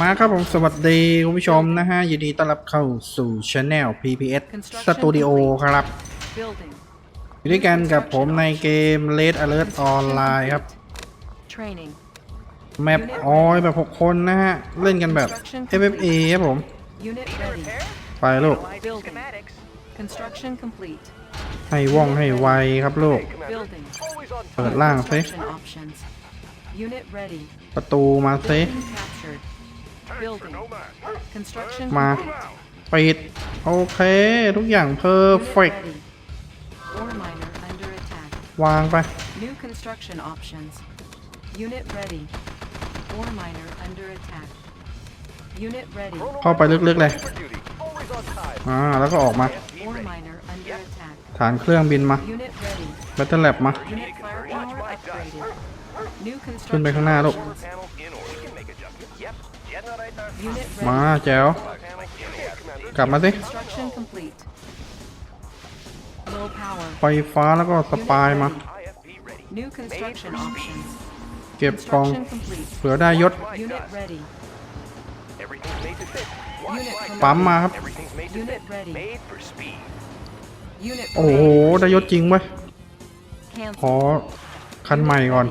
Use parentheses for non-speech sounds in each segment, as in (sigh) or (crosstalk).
มาครับผมสวัสดีคุณผู้ชมนะฮะยินดีต้อนรับเข้าสู่ช anel PPS Studio ครับ อยู่ด้วยกันกับผมในเกม Red Alert Online ครับ แมปออย แบบ 6 คนนะฮะ เล่นกันแบบ FFA ครับผม ไปลูกให้ว่องให้ไวครับลูก เปิดล่างเฟประตูมาเซมาปิด โอเคทุกอย่างเพอร์เฟกวางไปเข้าไปลึกๆเลยอ่าแล้วก็ออกมา ฐานเครื่องบินมาแบตเตอร์แลบมาขึ้นไปข้างหน้าลูกมาแจ๋วกลับมาสิ ไฟฟ้าแล้วก็สปายมา เก็บกอง เผื่อได้ยศ ปั๊มมาครับ โอ้โห ได้ยศจริงเว้ยขอคันใหม่ก่อน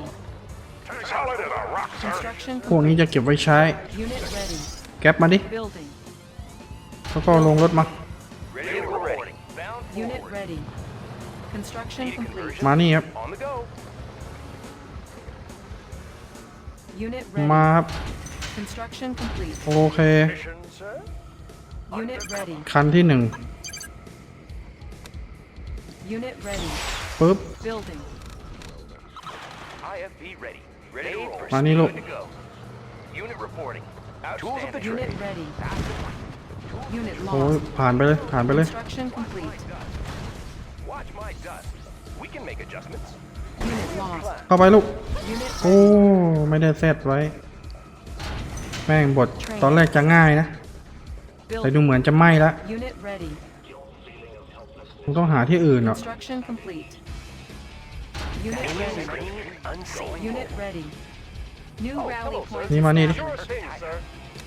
พวกนี้จะเก็บไว้ใช้ แก๊บมาดิแล้วก็ลงรถมา มานี่ครับ มาครับ โอเค คันที่หนึ่ง ปุ๊บมานี่ลูกโอ้ยผ่านไปเลย ผ่านไปเลย เข้าไปลูกโอ้ไม่ได้แซดไว้ แม่งบทตอนแรกจะง่ายนะแต่ดูเหมือนจะไหม้แล้วต้องหาที่อื่นเนาะ Unit ready. Unit ready. New rally point. นี่มานี่ดิ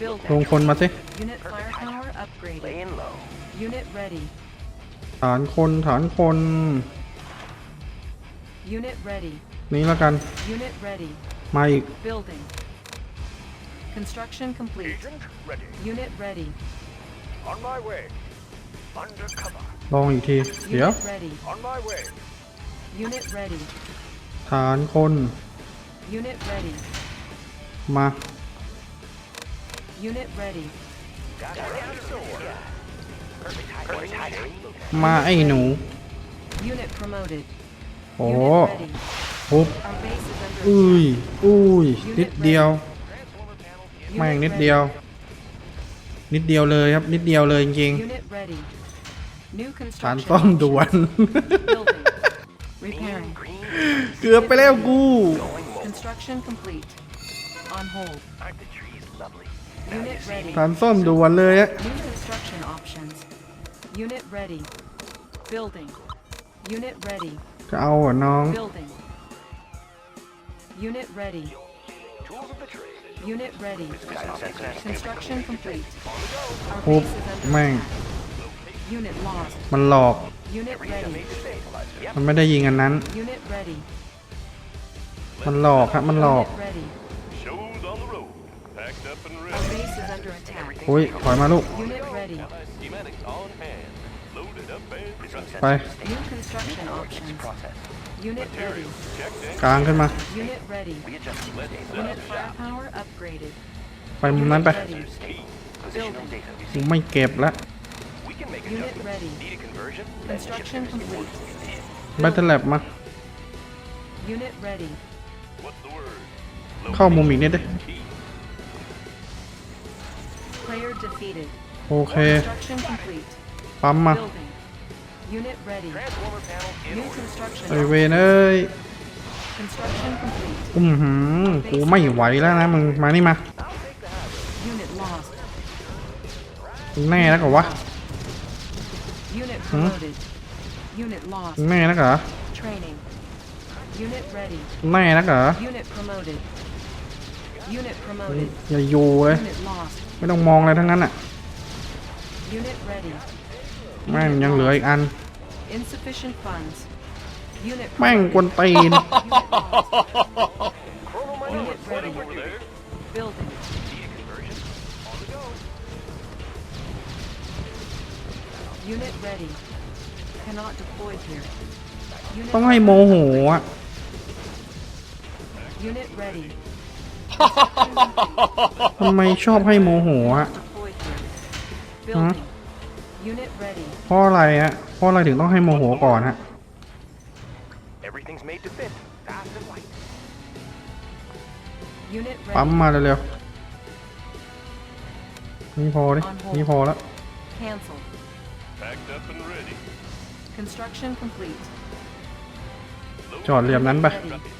Build ลงคนมาสิ Unit firepower upgraded. Laying low. Unit ready. ฐานคน ฐานคน Unit ready. นี้แล้วกัน Unit ready. มาอีก Building. Construction complete. Agent ready. Unit ready. On my way. Under cover. ลองอีกทีเดี๋ยว Unit ready. On my way. ฐานคน มามาไอ้หนูโอ้โหอุ้ย อุ้ย นิดเดียว แม่งนิดเดียว นิดเดียวเลยครับ นิดเดียวเลยจริงๆฐานต้องด่วนเกือบไปแล้วกูฐานซ่อมดูวันเลยอะจะเอาเหรอน้องโอ้แม่ง มันหลอกมันไม่ได้ยิงอันนั้น มันหลอกครับ มันหลอกโอ้ยถอยมาลูก ไป กลางขึ้นมา ไปมุมนั้นไป ไม่เก็บละ We can make Unit adjustments. ready. Need a conversion? That should Construction finish the complete. work we did. บัตเทิลแลบมา Unit ready. What's the word? เข้ามุมอีกนิดดิ Key. Player defeated. โอเค Construction complete. ปั๊มมา Building. Unit ready. Transformer panels in New order. construction. ไอยเวนเอ้ย Construction complete. อื้อหือกูไม่ไหวแล้วนะ มึงมานี่มา Unit lost. แน่แล้วก็วะแม่นักเหรอแม่นักเหรออย่าโยเลยไม่ต้องมองอะไรทั้งนั้นอ่ะแม่งยังเหลืออีกอันแม่งกวนตีนต้องให้โมโหอ่ะทำไมชอบให้โมโหอ่ะเพราะอะไรอ่ะเพราะอะไรถึงต้องให้โมโหก่อนฮะ ปั๊มมาเร็วๆนี่พอดินี่พอแล้ว Packed up and ready. Construction complete. จอดเหลี่ยมนั้นไป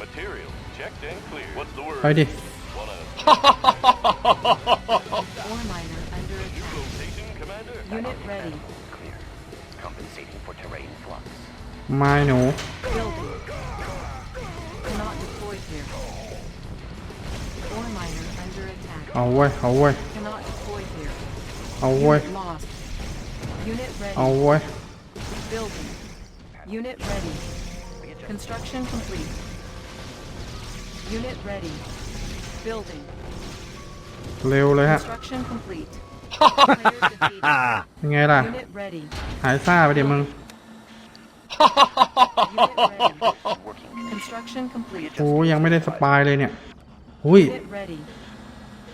Material checked What's the word? ไปดิ (laughs) under Commander? Unit ready. Clear. Compensating for terrain flux. ไม่หนู Building. Cannot here. under attack. เร็วเลยฮะไงล่ะหายซ่าไปเดี๋ยวมึงโอ้ยังไม่ได้สปายเลยเนี่ยหุย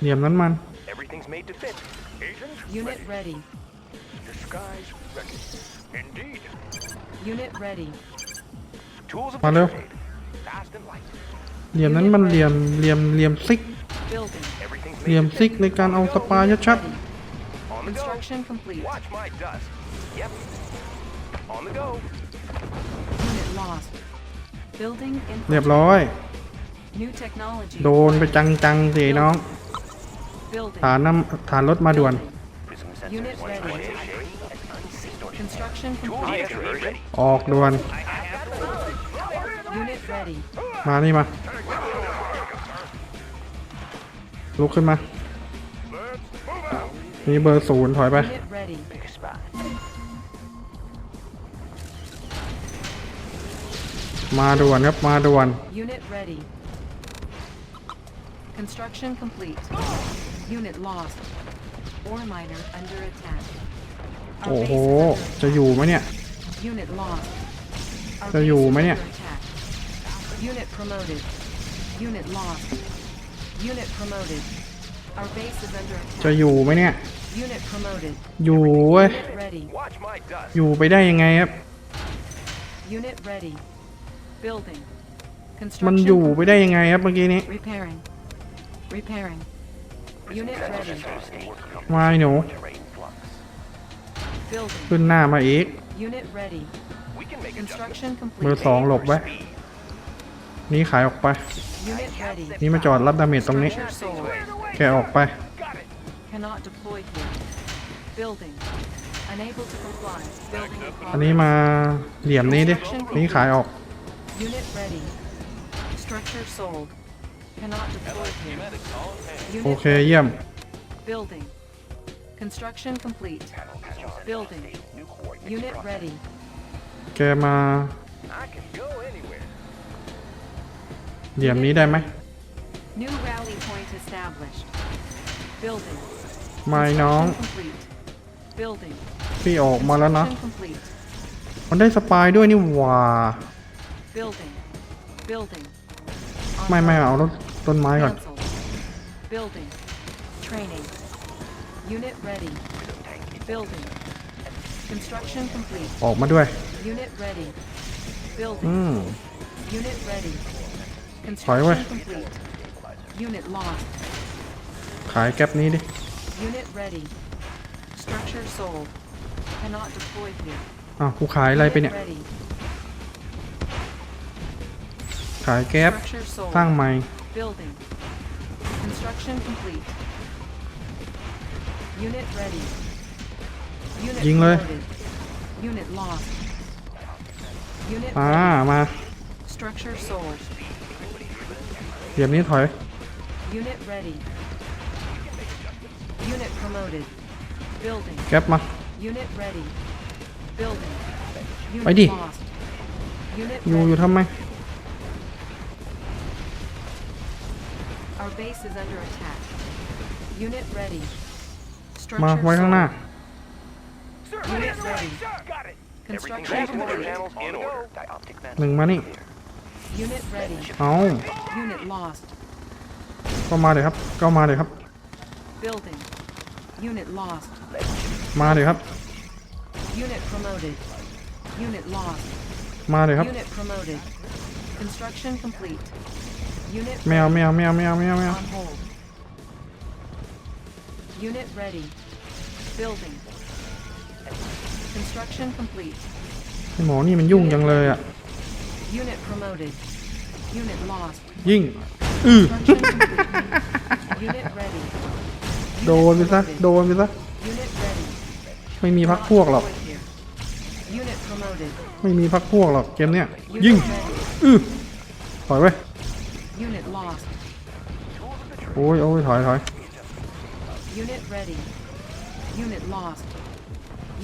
เหนียมนั้นมัน Disguise ready. Indeed. Unit ready. Tools of มาเร็ว trade. Fast and light. เหลี่ยมนั้นมันเหลี่ยม เหลี่ยม เหลี่ยมซิก Building. Everything's เหลี่ยม made ซิกในการเอาสปาชัด on the go. Construction complete. Watch my dust. Yep. On the go. Unit lost. Building ๆเรียบ infantry. ร้อย New technology. โดนไปจัง ๆ สิน้อง Building. ฐานน้ำฐานรถมาด่วน Building. ออกด่วน มานี่มาลุกขึ้นมามีเบอร์ศูนย์ถอยไป มาด่วนครับ มาด่วนเโอ้โห จะอยู่ไหมเนี่ย จะอยู่ไหมเนี่ย จะอยู่ไหมเนี่ย อยู่เว้ยอยู่ไปได้ยังไงครับ มันอยู่ไปได้ยังไงครับเมื่อกี้นี้มาหนูขึ้นหน้ามาอีกมือสองหลบไว้ นี่ขายออกไป นี่มาจอดรับดาเมจตรงนี้แกออกไป อันนี้มาเหลี่ยมนี้ดินี่ขายออก Cannot deploy here. โอ Unit เค เยี่ยม building. Construction complete. Building. Unit ready. แกมา I can go anywhere. เหลี่ยม นี้ได้ไหม New rally point established. Building. ไม่น้อง Construction complete. Building. พี่ออกมาแล้วนะ Construction complete. มันได้สปายด้วยนี่หว่า Building. Building. On ไม่ไม่เอารถต้นไม้ก่อน ออกมาด้วย อืมถอยไว้ขายแก๊บนี้ดิอ้าวกูขายอะไรไปเนี่ย ขายแก๊บสร้างใหม่ Building. Construction complete. Unit ready. Unit ยิงเลย reported. Unit lost. Unit อ่า ah, ready. Structure sold. เหลี่ยมนี้ถอย Unit ready. Unit promoted. Building. แก๊ปมา Unit ready. Building. Unit Ready. lost. Unit อยู่อยู่ ready. ทำไม Our base is under attack. Unit ready. Structure ไว้ข้างหน้า Unit ready. Got it. Construction Everything's order. complete. Channels in Unit Dioptic lens. หนึ่งมานี่ Unit ready. เอา oh. Unit lost. Building. Unit lost. มาเดี๋ยวครับ Unit promoted. Unit lost. มาเดี๋ยวครับ Unit promoted. Construction complete. ไม่เอาไม่เอาไม่เอาไม่เอาไม่เอาไม่เอาหมอนี่มันยุ่งจังเลยอ่ะยิ่งอื้อโดนไปซะโดนไปซะไม่มีพักพวกหรอก ไม่มีพักพวกหรอกเกมเนี้ยยิ่งอื้อปล่อยไว้ Unit lost. โอ้ยโอ้ยถอยถอย Unit ready. Unit lost.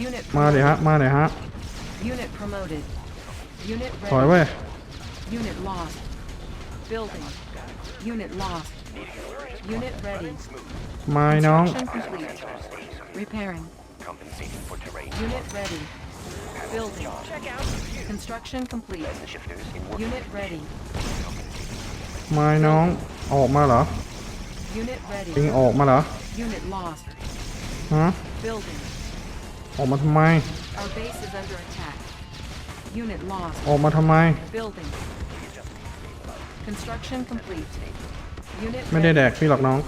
Unit มาเลยฮะ Unit promoted. Unit ถอย ready. เว้ย Unit lost. Building. Unit lost. Unit ready. มาไอ้น้อง Construction complete. Repairing. Unit ready. Building. Construction complete. Unit ready. มมยน้อง ออกมาเหรอปิงออกมาเหรอฮะออกมาทำไม ออกมาทำไม ไม่ได้แดก พี่หรอกน้อง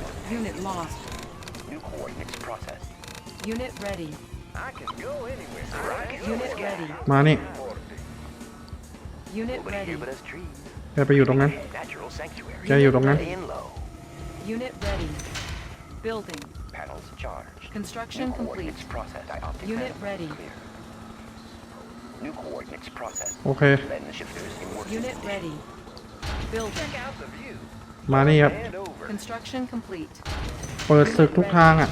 มานี่แกไปอยู่ตรงนั้นแกอยู่ตรงนั้น โอเค มานี่ครับ เปิดศึกทุกทางอ่ะ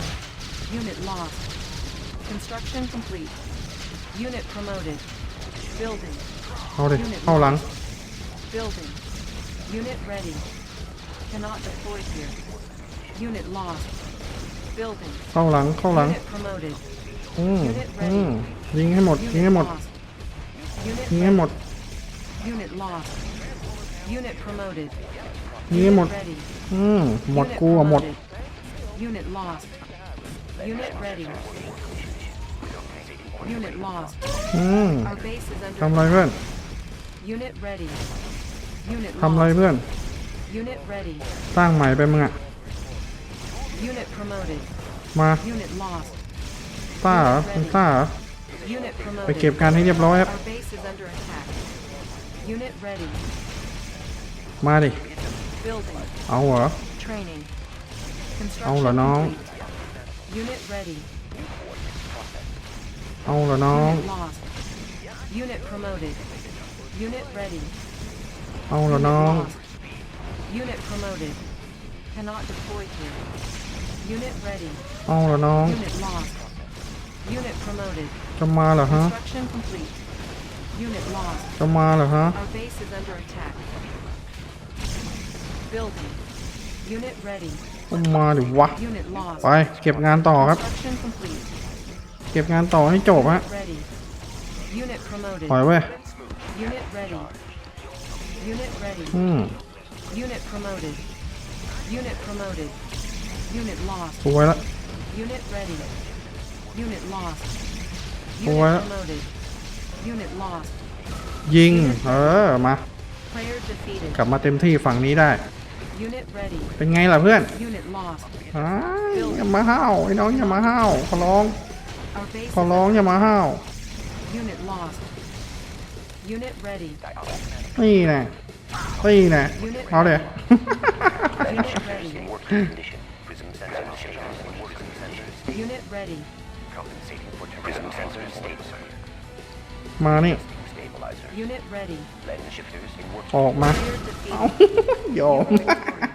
เอาเลยเอาหลัง Building. Unit ready. Cannot deploy here. Unit lost. Building. เข้าหลังเข้าหลังอืมอืมยิงให้หมดยิงให้หมดยิงให้หมดยิงให้หมดอืมหมดกลัวหมดอืมทำไรเพื่อนทำอะไรเพื่อน สร้างใหม่ไปมึงอ่ะ มาซ่าเหรอมงไปเก็บการให้เรียบร้อยครับ มาดิ เอาเหรอเอาเหรอน้อง เอาเหรอน้องเอาละน้อง เอาละน้อง จะมาเหรอ ฮะ จะมาเหรอฮะต้องมาหรือวะ ไป เก็บงานต่อครับ เก็บงานต่อให้จบ ฮะ ปล่อยไว้ Unit ready. Hmm. Unit promoted. Unit promoted. Unit lost. ตัวละ Unit ready. Unit lost. Unit What? promoted. Unit lost. ยิงเออ มา Player defeated. กลับมาเต็มที่ฝั่งนี้ได้ Unit ready. เป็นไงล่ะเพื่อน Unit lost. อ้ายอย่ามาห้าวไอ้น้องอย่ามาห้าวขอร้อง Our base. ขอร้องอย่ามาห้าว Unit lost. Unit ready. working condition. Prism sensors status in working Unit ready. Compensating for Prism sensors Stabilizer. Unit ready. Lens shifters in working oh, (laughs)